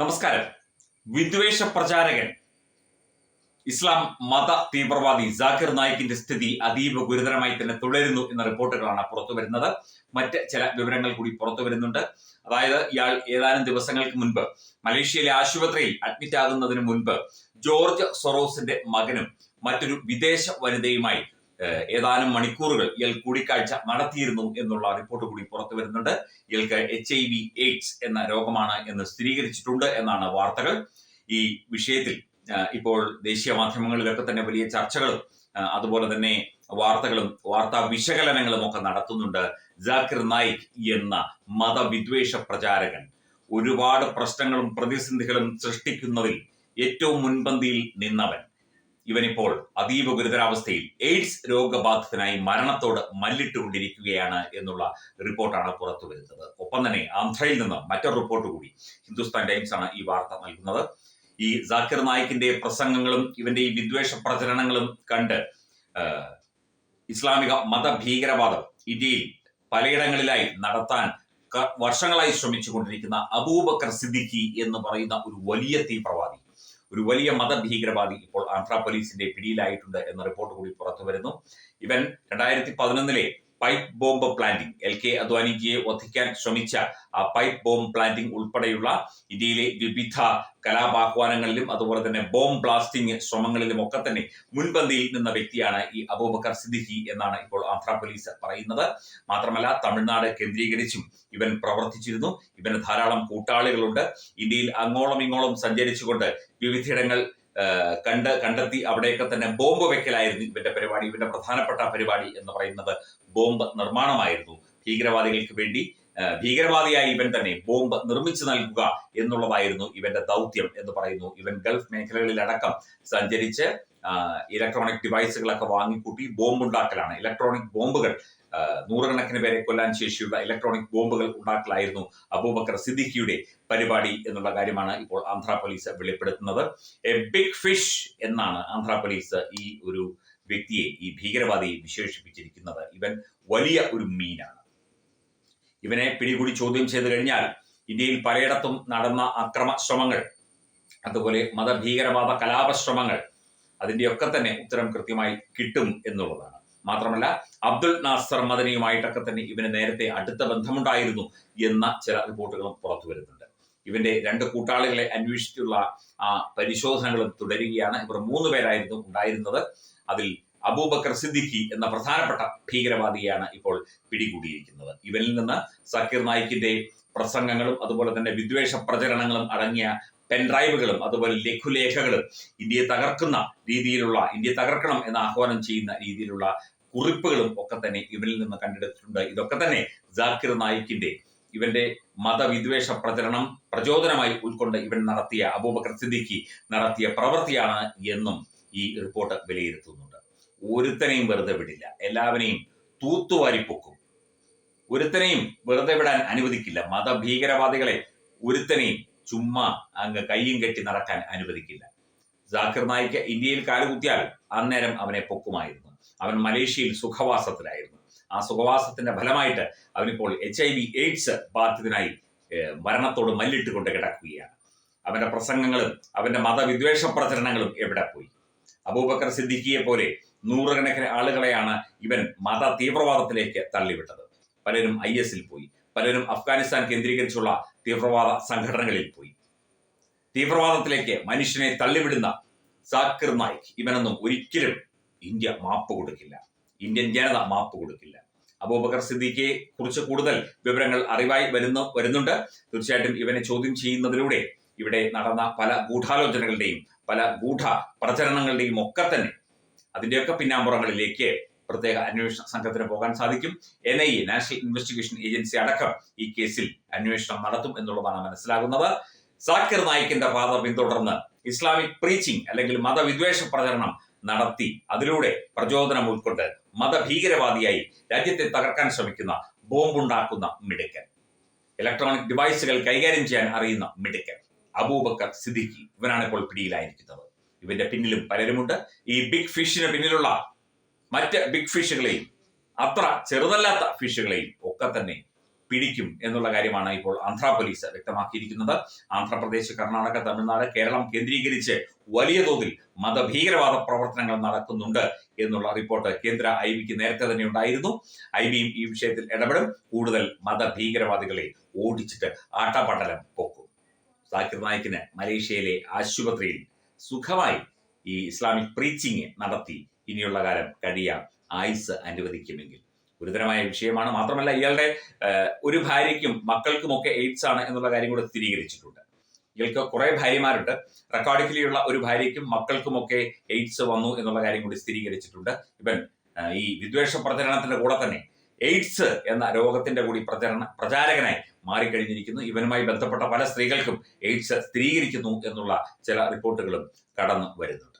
നമസ്കാരം. വിദ്വേഷ പ്രചാരകൻ ഇസ്ലാം മത തീവ്രവാദി ജാക്കിർ നായിക്കിന്റെ സ്ഥിതി അതീവ ഗുരുതരമായി തന്നെ തുടരുന്നു എന്ന റിപ്പോർട്ടുകളാണ് പുറത്തു വരുന്നത്. മറ്റ് ചില വിവരങ്ങൾ കൂടി പുറത്തു വരുന്നുണ്ട്. അതായത് ഇയാൾ ഏതാനും ദിവസങ്ങൾക്ക് മുൻപ് മലേഷ്യയിലെ ആശുപത്രിയിൽ അഡ്മിറ്റ് ആകുന്നതിന് മുൻപ് ജോർജ് സൊറോസിന്റെ മകനും മറ്റൊരു വിദേശ വനിതയുമായി ഏതാനും മണിക്കൂറുകൾ ഇയാൾ കൂടിക്കാഴ്ച നടത്തിയിരുന്നു എന്നുള്ള റിപ്പോർട്ട് കൂടി പുറത്തു വരുന്നുണ്ട്. ഇയാൾക്ക് എച്ച് ഐ വി എയ്ഡ്സ് എന്ന രോഗമാണ് എന്ന് സ്ഥിരീകരിച്ചിട്ടുണ്ട് എന്നാണ് വാർത്തകൾ. ഈ വിഷയത്തിൽ ഇപ്പോൾ ദേശീയ മാധ്യമങ്ങളിലൊക്കെ തന്നെ വലിയ ചർച്ചകളും അതുപോലെ തന്നെ വാർത്തകളും വാർത്താ വിശകലനങ്ങളും ഒക്കെ നടത്തുന്നുണ്ട് ജാക്കിർ നായിക് എന്ന മതവിദ്വേഷ പ്രചാരകൻ. ഒരുപാട് പ്രശ്നങ്ങളും പ്രതിസന്ധികളും സൃഷ്ടിക്കുന്നതിൽ ഏറ്റവും മുൻപന്തിയിൽ നിന്നവൻ. ഇവനിപ്പോൾ അതീവ ഗുരുതരാവസ്ഥയിൽ എയ്ഡ്സ് രോഗബാധിതനായി മരണത്തോട് മല്ലിട്ടുകൊണ്ടിരിക്കുകയാണ് എന്നുള്ള റിപ്പോർട്ടാണ് പുറത്തു വരുന്നത്. ഒപ്പം തന്നെ ആന്ധ്രയിൽ നിന്ന് മറ്റൊരു റിപ്പോർട്ട് കൂടി ഹിന്ദുസ്ഥാൻ ടൈംസ് ആണ് ഈ വാർത്ത നൽകുന്നത്. ഈ ജാക്കിർ നായിക്കിന്റെ പ്രസംഗങ്ങളും ഇവന്റെ ഈ വിദ്വേഷ പ്രചരണങ്ങളും കണ്ട് ഇസ്ലാമിക മതഭീകരവാദം ഇന്ത്യയിൽ പലയിടങ്ങളിലായി നടത്താൻ വർഷങ്ങളായി ശ്രമിച്ചുകൊണ്ടിരിക്കുന്ന അബൂബക്കർ സിദ്ദിഖി എന്ന് പറയുന്ന ഒരു വലിയ തീവ്രവാദി. ഒരു വലിയ മതഭീകരവാദി ഇപ്പോൾ ആന്ധ്രാ പോലീസിന്റെ പിടിയിലായിട്ടുണ്ട് എന്ന റിപ്പോർട്ട് കൂടി പുറത്തു വരുന്നു ഇവൻ രണ്ടായിരത്തി പതിനൊന്നിലെ pipe bomb planting L K അദ്വാനിജിയെ വധിക്കാൻ ശ്രമിച്ച പൈപ്പ് ബോംബ് പ്ലാന്റിംഗ് ഉൾപ്പെടെയുള്ള ഇന്ത്യയിലെ വിവിധ കലാപാഹ്വാനങ്ങളിലും അതുപോലെ തന്നെ ബോംബ് ബ്ലാസ്റ്റിംഗ് ശ്രമങ്ങളിലും ഒക്കെ തന്നെ മുൻപന്തിയിൽ നിന്ന വ്യക്തിയാണ് ഈ അബൂബക്കർ സിദ്ദിഖി എന്നാണ് ഇപ്പോൾ ആന്ധ്ര പോലീസ് പറയുന്നത്. മാത്രമല്ല തമിഴ്നാട് കേന്ദ്രീകരിച്ചും ഇവൻ പ്രവർത്തിച്ചിരുന്നു. ഇവന് ധാരാളം കൂട്ടാളികളുണ്ട്. ഇന്ത്യയിൽ അങ്ങോളം ഇങ്ങോളം സഞ്ചരിച്ചുകൊണ്ട് വിവിധയിടങ്ങൾ കണ്ട് കണ്ടെത്തി അവിടെയൊക്കെ തന്നെ ബോംബ് വെക്കലായിരുന്നു ഇവന്റെ പരിപാടി ഇവന്റെ പ്രധാനപ്പെട്ട പരിപാടി എന്ന് പറയുന്നത് ബോംബ് നിർമ്മാണമായിരുന്നു. ഭീകരവാദികൾക്ക് വേണ്ടി ഭീകരവാദിയായി ഇവൻ തന്നെ ബോംബ് നിർമ്മിച്ചു നൽകുക എന്നുള്ളതായിരുന്നു ഇവന്റെ ദൗത്യം എന്ന് പറയുന്നു. ഇവൻ ഗൾഫ് മേഖലകളിലടക്കം സഞ്ചരിച്ച് ഇലക്ട്രോണിക് ഡിവൈസുകളൊക്കെ വാങ്ങിക്കൂട്ടി ബോംബ് ഉണ്ടാക്കലാണ് ഇലക്ട്രോണിക് ബോംബുകൾ നൂറുകണക്കിന് പേരെ കൊല്ലാൻ ശേഷിയുള്ള ഇലക്ട്രോണിക് ബോംബുകൾ ഉണ്ടാക്കലായിരുന്നു അബൂബക്കർ സിദ്ദിഖിയുടെ പരിപാടി എന്നുള്ള കാര്യമാണ് ഇപ്പോൾ ആന്ധ്രാ പോലീസ് വെളിപ്പെടുത്തുന്നത്. എ ബിഗ് ഫിഷ് എന്നാണ് ആന്ധ്രാ പോലീസ് ഈ ഒരു വ്യക്തിയെ ഈ ഭീകരവാദിയെ വിശേഷിപ്പിച്ചിരിക്കുന്നത്. ഇവൻ വലിയ ഒരു മീനാണ്. ഇവനെ പിടികൂടി ചോദ്യം ചെയ്തു കഴിഞ്ഞാൽ ഇന്ത്യയിൽ പലയിടത്തും നടന്ന അക്രമ ശ്രമങ്ങൾ അതുപോലെ മതഭീകരവാദ കലാപശ്രമങ്ങൾ അതിന്റെയൊക്കെ തന്നെ ഉത്തരം കൃത്യമായി കിട്ടും എന്നുള്ളതാണ്. മാത്രമല്ല അബ്ദുൾ നാസർ മദനിയുമായിട്ടൊക്കെ തന്നെ ഇവന് നേരത്തെ അടുത്ത ബന്ധമുണ്ടായിരുന്നു എന്ന ചില റിപ്പോർട്ടുകളും പുറത്തു വരുന്നുണ്ട്. ഇവന്റെ രണ്ട് കൂട്ടാളികളെ അന്വേഷിച്ചുള്ള ആ പരിശോധനകളും തുടരുകയാണ്. ഇവർ മൂന്ന് പേരായിരുന്നു ഉണ്ടായിരുന്നത്. അതിൽ അബൂബക്കർ സിദ്ദിഖി എന്ന പ്രധാനപ്പെട്ട ഭീകരവാദിയാണ് ഇപ്പോൾ പിടികൂടിയിരിക്കുന്നത്. ഇവനിൽ നിന്ന് സക്കീർ നായിക്കിന്റെ പ്രസംഗങ്ങളും അതുപോലെ തന്നെ വിദ്വേഷ പ്രചരണങ്ങളും അടങ്ങിയ പെൻഡ്രൈവുകളും അതുപോലെ ലഘുലേഖകളും ഇന്ത്യയെ തകർക്കുന്ന രീതിയിലുള്ള ഇന്ത്യയെ തകർക്കണം എന്ന് ആഹ്വാനം ചെയ്യുന്ന രീതിയിലുള്ള കുറിപ്പുകളും ഒക്കെ തന്നെ ഇവരിൽ നിന്ന് കണ്ടെടുത്തിട്ടുണ്ട്. ഇതൊക്കെ തന്നെ ജാക്കിർ നായിക്കിന്റെ ഇവന്റെ മതവിദ്വേഷ പ്രചരണം പ്രചോദനമായി ഉൾക്കൊണ്ട് ഇവൻ നടത്തിയ അബൂബക്കർ സിദ്ദിഖി നടത്തിയ പ്രവൃത്തിയാണ് എന്നും ഈ റിപ്പോർട്ട് വിലയിരുത്തുന്നുണ്ട്. ഒരുത്തനെയും വെറുതെ വിടില്ല. എല്ലാവരെയും തൂത്തുവാരിപ്പൊക്കും. ഒരുത്തനെയും വെറുതെ വിടാൻ അനുവദിക്കില്ല. മതഭീകരവാദികളെ ഒരുത്തനെയും ചുമ്മാ അങ്ങ് കയ്യും കെട്ടി നടക്കാൻ അനുവദിക്കില്ല. ജാക്കിർ നായിക്ക് ഇന്ത്യയിൽ കാലുകുത്തിയാൽ അന്നേരം അവനെ പൊക്കുമായിരുന്നു. അവൻ മലേഷ്യയിൽ സുഖവാസത്തിലായിരുന്നു. ആ സുഖവാസത്തിന്റെ ഫലമായിട്ട് അവനിപ്പോൾ എച്ച് ഐ വി എയ്ഡ്സ് ബാധിതനായി മരണത്തോട് മല്ലിട്ടുകൊണ്ട് കിടക്കുകയാണ്. അവന്റെ പ്രസംഗങ്ങളും അവന്റെ മതവിദ്വേഷ പ്രചരണങ്ങളും എവിടെ പോയി? അബൂബക്കർ സിദ്ദിഖിയെ പോലെ നൂറുകണക്കിന് ആളുകളെയാണ് ഇവൻ മത തീവ്രവാദത്തിലേക്ക് തള്ളിവിട്ടത്. പലരും ഐ എസിൽ പോയി. പലരും അഫ്ഗാനിസ്ഥാൻ കേന്ദ്രീകരിച്ചുള്ള തീവ്രവാദ സംഘടനകളിൽ പോയി. തീവ്രവാദത്തിലേക്ക് മനുഷ്യനെ തള്ളിവിടുന്ന സാക്കിർ നായിക് ഇവനൊന്നും ഒരിക്കലും ഇന്ത്യ മാപ്പ് കൊടുക്കില്ല. ഇന്ത്യൻ ജനത മാപ്പ് കൊടുക്കില്ല. അബൂബക്കർ സിദ്ദീഖിയെ കുറിച്ച് കൂടുതൽ വിവരങ്ങൾ അറിവായി വരുന്നു വരുന്നുണ്ട്. തീർച്ചയായിട്ടും ഇവനെ ചോദ്യം ചെയ്യുന്നതിലൂടെ ഇവിടെ നടന്ന പല ഗൂഢാലോചനകളുടെയും പല ഗൂഢ പ്രചരണങ്ങളുടെയും ഒക്കെ തന്നെ അതിന്റെയൊക്കെ പിന്നാമ്പുറങ്ങളിലേക്ക് പ്രത്യേക അന്വേഷണ സംഘത്തിന് പോകാൻ സാധിക്കും. N I A national investigation agency അടക്കം ഈ കേസിൽ അന്വേഷണം നടത്തും എന്നുള്ളതാണ് മനസ്സിലാകുന്നത്. സാക്കിർ നായിക്കിന്റെ പാത പിന്തുടർന്ന് ഇസ്ലാമിക് പ്രീച്ചിങ് അല്ലെങ്കിൽ മതവിദ്വേഷ പ്രചരണം നടത്തി. അതിലൂടെ പ്രചോദനം ഉൾക്കൊണ്ട് മതഭീകരവാദിയായി രാജ്യത്തെ തകർക്കാൻ ശ്രമിക്കുന്ന ബോംബുണ്ടാക്കുന്ന മിടുക്കൻ. ഇലക്ട്രോണിക് ഡിവൈസുകൾ കൈകാര്യം ചെയ്യാൻ അറിയുന്ന മിടുക്കൻ. അബൂബക്കർ സിദ്ദിഖി ഇവനാണ് ഇപ്പോൾ പിടിയിലായിരിക്കുന്നത്. ഇവന്റെ പിന്നിലും പലരുമുണ്ട്. ഈ ബിഗ് ഫിഷിന് പിന്നിലുള്ള മറ്റ് ബിഗ് ഫിഷുകളെയും അത്ര ചെറുതല്ലാത്ത ഫിഷുകളെയും ഒക്കെ തന്നെ പിടിക്കും എന്നുള്ള കാര്യമാണ് ഇപ്പോൾ ആന്ധ്ര പോലീസ് വ്യക്തമാക്കിയിരിക്കുന്നത്. ആന്ധ്രാപ്രദേശ് കർണാടക തമിഴ്നാട് കേരളം കേന്ദ്രീകരിച്ച് വലിയ തോതിൽ മതഭീകരവാദ പ്രവർത്തനങ്ങൾ നടക്കുന്നുണ്ട് എന്നുള്ള റിപ്പോർട്ട് കേന്ദ്ര ഐ ബിക്ക് നേരത്തെ തന്നെ ഉണ്ടായിരുന്നു. ഐ ബിയും ഈ വിഷയത്തിൽ ഇടപെടും. കൂടുതൽ മതഭീകരവാദികളെ ഓടിച്ചിട്ട് ആട്ടാപട്ടലം പൊക്കും. സാക്കിർ നായിക്കിന് മലേഷ്യയിലെ ആശുപത്രിയിൽ സുഖമായി ഈ ഇസ്ലാമിക് പ്രീച്ചിങ് നടത്തി ഇനിയുള്ള കാലം കഴിയാം ആയുസ് അനുവദിക്കുമെങ്കിൽ. ഗുരുതരമായ വിഷയമാണ്. മാത്രമല്ല ഇയാളുടെ ഒരു ഭാര്യയ്ക്കും മക്കൾക്കുമൊക്കെ എയ്ഡ്സ് ആണ് എന്നുള്ള കാര്യം കൂടെ സ്ഥിരീകരിച്ചിട്ടുണ്ട്. ഇയാൾക്ക് കുറെ ഭാര്യമാരുണ്ട്. റെക്കോർഡിക്കലിയുള്ള ഒരു ഭാര്യയ്ക്കും മക്കൾക്കുമൊക്കെ എയ്ഡ്സ് വന്നു എന്നുള്ള കാര്യം കൂടി സ്ഥിരീകരിച്ചിട്ടുണ്ട്. ഇവൻ ഈ വിദ്വേഷ പ്രചരണത്തിന്റെ കൂടെ തന്നെ എയ്ഡ്സ് എന്ന രോഗത്തിന്റെ കൂടി പ്രചരണ പ്രചാരകനായി മാറിക്കഴിഞ്ഞിരിക്കുന്നു. ഇവനുമായി ബന്ധപ്പെട്ട പല സ്ത്രീകൾക്കും എയ്ഡ്സ് സ്ഥിരീകരിക്കുന്നു എന്നുള്ള ചില റിപ്പോർട്ടുകളും കടന്നു വരുന്നുണ്ട്